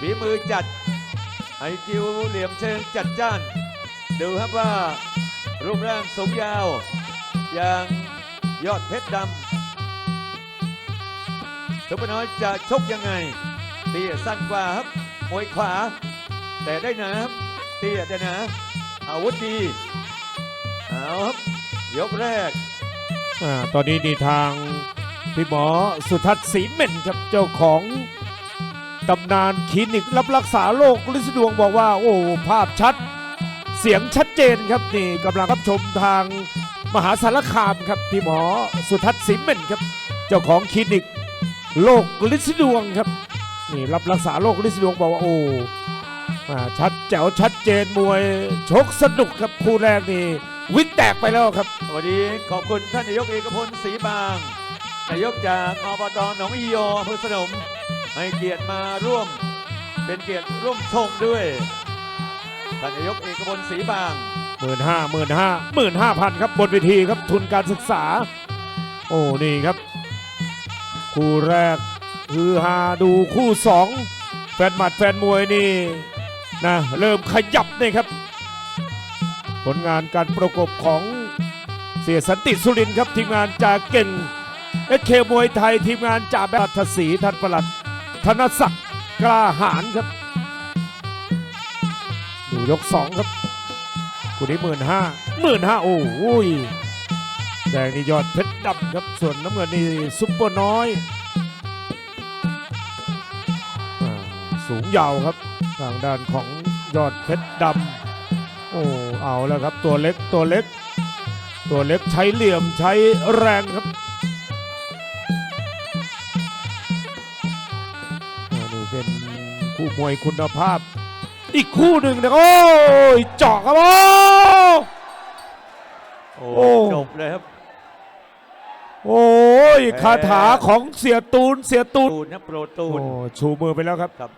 ฝีมือจัดไอคิวเหลี่ยมเชิงจัดจ้าน ดูครับว่า รูปร่างสูงยาว อย่างยอดเพชรดำซุปเน้อยจะชกยังไง เตี้ยสั้นกว่าครับมวยขวา แต่ได้หนาครับเตี้ยแต่หนาอาวุธดีเอาครับยกแรกอ่าตอนนี้นี่ทางพี่หมอสุทัศน์ศรีเม่นครับเจ้าของ ตำนานคลินิกรับรักษาโรคลิสดวงบอกว่า โอ้ภาพชัด เสียงชัดเจนครับนี่กำลังรับชมทางมหาสารคามครับพี่หมอสุทัศน์ศรีเมนครับ เจ้าของคลินิกโรคลิสดวงครับนี่รับรักษาโรคลิสดวงบอกว่าโอ้อ่าชัดแจ๋วชัดเจนมวยชกสนุกครับคู่แรกนี่วิ่งแตกไปแล้วครับวันนี้ขอบคุณท่านนายกเอกพลศรีบางนายกจากอบตหนองอีโอำเภอสนม ให้เกียรติมาร่วม เป็นเกียรติร่วมชงด้วยท่านนายกเอกพลศรีบางหมื่นห้าหมื่นห้าหมื่นห้าพันครับบนเวทีครับทุนการศึกษา โอ้นี่ครับ คู่แรกคือฮาดูคู่สองแฟนหมัดแฟนมวยนี่นะเริ่มขยับนี่ครับ ผลงานการประกบของเสียสันติสุรินทร์ครับทีมงานจากเก่งเอเคมวยไทยทีมงานจ่าแบบทศรีท่านประหลัด ธนศักดิ์กล้าหารครับดูยกสองครับคู่นี้หมื่นห้าหมื่นห้าโอ้ยแดงนี่ยอดเพชรดำครับส่วนน้ำเงินนี่ซุปเปอร์น้อยอสูงยาวครับทางด้านของยอดเพชรดำโอ้เอาแล้วครับตัวเล็กตัวเล็ก ตัวเล็กใช้เหลี่ยมใช้แรงครับ เป็นคู่มวยคุณภาพ อีกคู่หนึ่งนะโอ้ยเจาะครับโอ้โอ้โอ้จบเลยครับ โอ้ยคาถาของเสียตูนเสียตูนตูนนะโปรตูโอ้นชูมือไปแล้วครับครับ